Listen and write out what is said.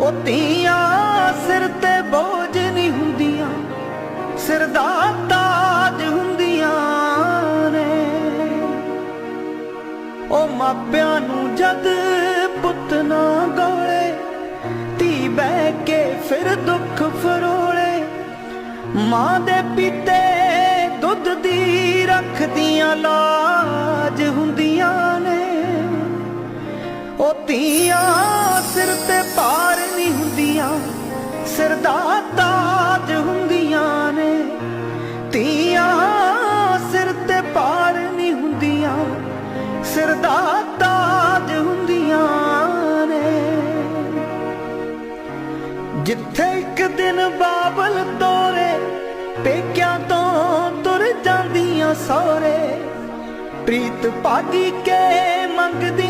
ਉਹ ਧੀਆਂ ਸਿਰ ਤੇ ਬੋਝ ਨਹੀਂ ਹੁੰਦੀਆਂ ਸਿਰ ਦਾ ਤਾਜ ਹੁੰਦੀਆਂ ਨੇ। ਉਹ ਮਾਪਿਆਂ ਨੂੰ ਜਦ ਪੁੱਤ ਨਾ ਗੋਲੇ ਧੀ ਬਹਿ ਕੇ ਫਿਰ ਦੁੱਖ ਫਰੋਲੇ। ਮਾਂ ਦੇ ਪੀਤੇ ਦੁੱਧ ਦੀ ਰੱਖਦੀਆਂ ਲਾਜ ਹੁੰਦੀਆਂ ਨੇ। ਉਹ ਧੀਆਂ ਸਿਰ ਤੇ ਭਾਰ ਸਿਰ ਦਾ ਤਾਜ ਹੁੰਦੀਆਂ ਨੇ। ਧੀਆਂ ਸਿਰ ਤੇ ਪਾਰ ਨਹੀਂ ਹੁੰਦੀਆਂ। ਸਿਰ ਦਾ ਤਾਜ ਹੁੰਦੀਆਂ ਨੇ। ਜਿੱਥੇ ਇੱਕ ਦਿਨ ਬਾਬਲ ਤੋਰੇ, ਪੇਕਿਆਂ ਤੋਂ ਤੁਰ ਜਾਂਦੀਆਂ ਸੋਰੇ ਪ੍ਰੀਤ ਭਾਗੀ ਕੇ ਮੰਗਦੀਆਂ